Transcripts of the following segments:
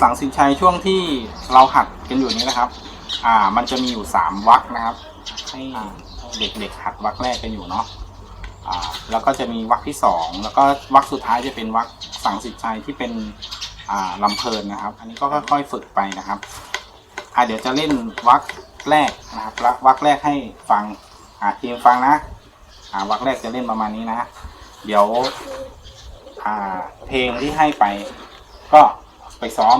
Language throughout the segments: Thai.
สังสินชัยช่วงที่เราหัดกันอยู่นี้นะครับ อ่า มันจะมีอยู่สามวรรคนะครับ ให้เด็กๆหัดวรรคแรกกันอยู่เนาะอ่าแล้วก็จะมีวรรคที่สองแล้วก็วรรคสุดท้ายจะเป็นวรรคสังสินชัยที่เป็นอ่าลำเพลินนะครับ อันนี้ก็ค่อยๆฝึกไปนะครับอ่าเดี๋ยวจะเล่นวรรคแรกนะครับล้ววรรคแรกให้ฟังอ่าทีมฟังนะอ่าวรรคแรกจะเล่นประมาณนี้นะ เดี๋ยวอ่าเพลงที่ให้ไปก็ ไปซ้อม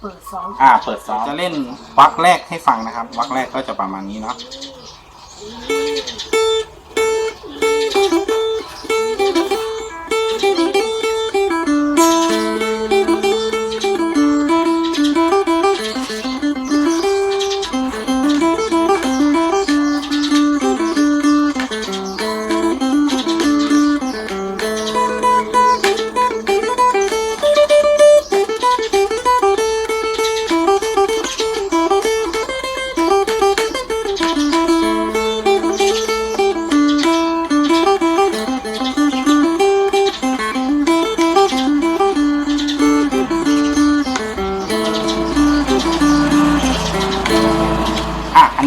เปิดซ้อมอ่า เปิดซ้อมจะเล่นวรรคแรกให้ฟังนะครับวรรคแรกก็จะประมาณนี้เนาะ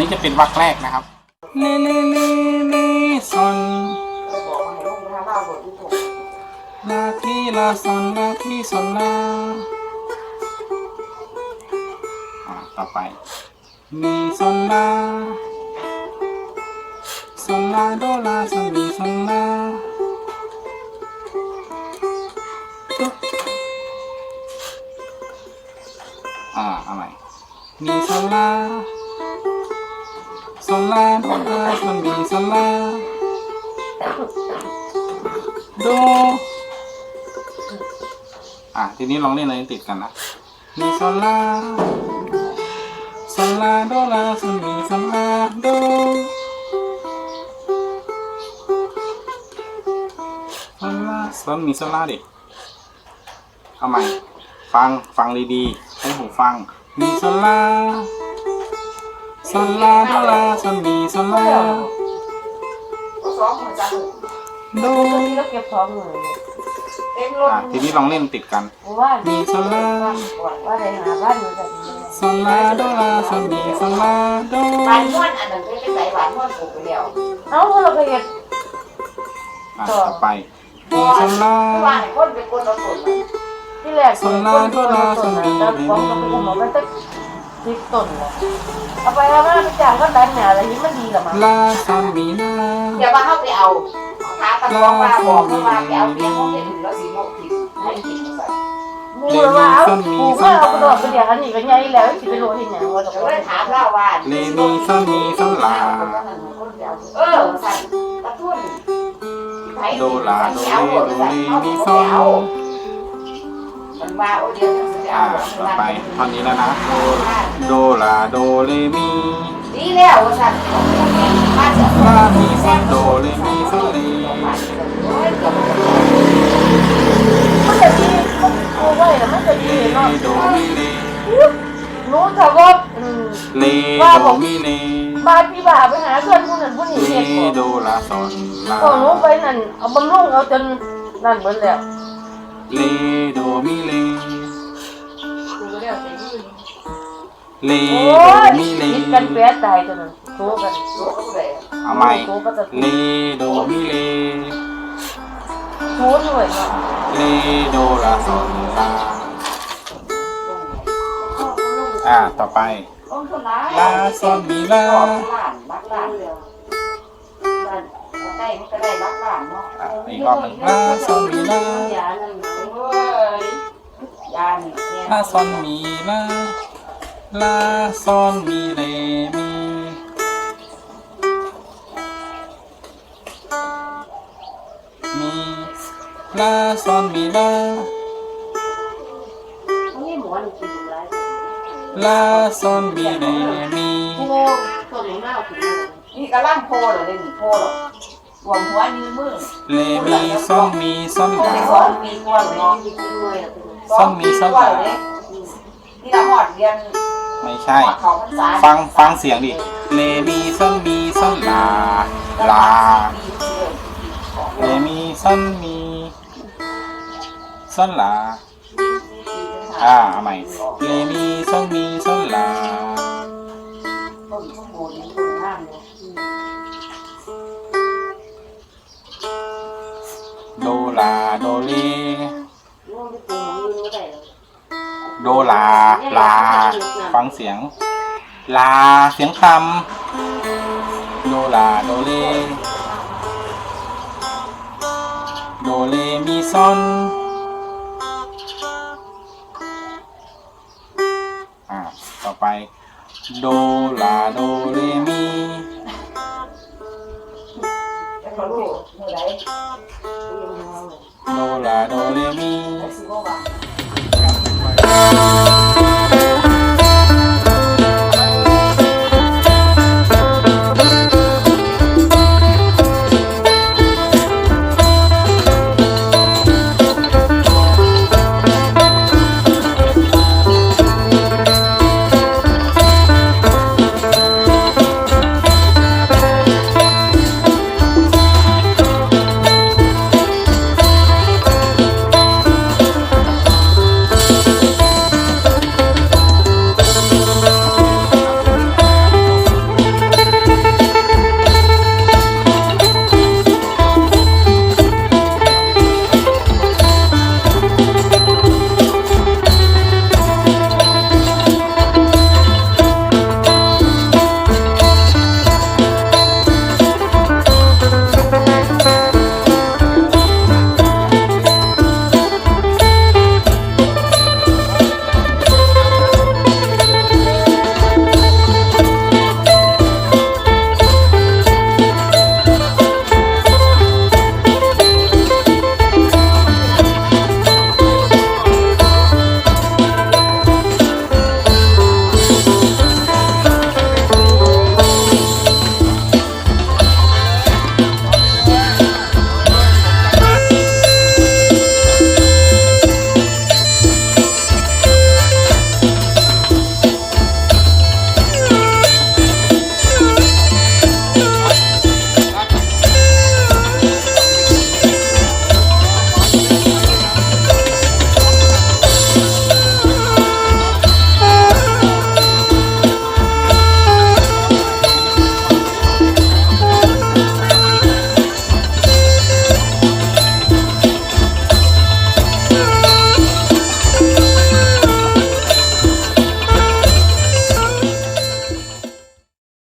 นี้จะเป็นวรรคแรกนะครับเลเลเลเลซอนลาทีลาซอนลาทีซอนลาอ่าต่อไปมีซอนลาซอนลาโดลาซอนมีซอนลาอ่าอาใหม่มีโซลา โซลาโดลาโซมีโซลาโด อะ ทีนี้ลองเล่นอะไรติดกันนะ มีโซลาโซลาโดลาโซมีโซลาโดโซลาโซมีโซลาดิเอาใหม่ ฟัง ฟังดีๆ ให้หูฟัง มีโซลา โซลาโดลาโซมีโซลาสองหัวใจโดตัวนี้ก็เก็บท้องเลยเต็มรถอะทีนี้ลองเล่นติดกัน ว่ามีโซลาว่าได้หาบ้านอยู่แบบนี้โซลาโดลาโซมีโซลาโดหวานม้วนอันนั้นเป็นไหนหวานม้วนปลูกไปแล้วเอ้าเราก็เก็บอะต่อไปมีโซลาคือว่าให้คนเป็นคนเอาคนมาที่แรกคนคนต้นนะแต่ฟ้องก็ไปอุ้มมันตั้ งทิศต้นเลยเอาไปเอามาไปจ้างก็ดันเนี่ยอะไรนี้มันดีหรอมั้งลาโซมีลาเดี๋ยวว่าเข้าไปเอาหาตะกองมาบอกว่าไปเอาเบี้ยของเด็กแล้วสีโมกผิดให้ผิดใส่มูว่าเอาปูก็เอากระโดดไปเดี๋ยวอันนี้ก็ใหญ่แล้วสิไปโรยที่ไหนว่าจะเดี๋ยวเลยถามเล่าว่าเลมีโซมีโซลาเออใส่ตะทุ่นโดลาโดเลโดเลมีโซมันว่าโอ้เดี๋ยวจะ อ่าเอาต่อไปท่อนนี้แล้วนะโดโดลาโดเลมีดีแล้วสั่นมาเถอะลามีโซโดเลมีโซเลมันจะดีมันปูไว้แล้วมันจะดีเนาะรู้แต่ว่าอืมเลโดมีเลบ้านพี่บาไปหาเพื่อนผู้นั้นผู้นี้เลเห็นโดลาซอนลาก็รู้ไปนั่นเอาบำรุงเอาจนนั่นเบิดแล้วเลโดมิลี เลเลโอ้โดมีเลคิดกันแปะตายจนนั้นโตกันเอาใหม่โตก็จะเลโดมีเลโตหน่วยเนาะเลโดลาซอนลาอ่าต่อไปลาซอนมีลารักหลานได้มันก็ได้รักหลานเนาะอะอีกรอบหนึ่งลาซอนมีลายานั่นเว้ย ยานี่เนี่ยลาซอนมีลาลาซอนมีเลมีมีลาซอนมีลานี่หมอนี่กินอยู่ไรลาซอนมีเลมีโพตัวหนูหน้าถึงนี่กระล่างโพเหรอเลยนี่โพเหรอรวมหัวยืนมือเลมีซอนมีซอนโพลาในสองมีกว่าเนาะ ซ่อมมีซ่อมหลานี่เราหอดเรียนไม่ใช่ หอดของพรรษาฟังฟังเสียงดิเลมีซอนมีซอนลาลาเลมีซอนมีซอนลาถอ่าเอาใหม่เลมีซอนมีซอนลาต้นข้าวโพดนี่ต้นห้ามเลยโดลาโดเล ดลา ลา ฟังเสียง ลา เสียงคำ โดลา โดเลโดเลมีซอนอ่าต่อไป โดลา โดเลมีแล้วก็ลูกเมื่อไหร่เรียนมาเลยโดลา โดเลมีสิ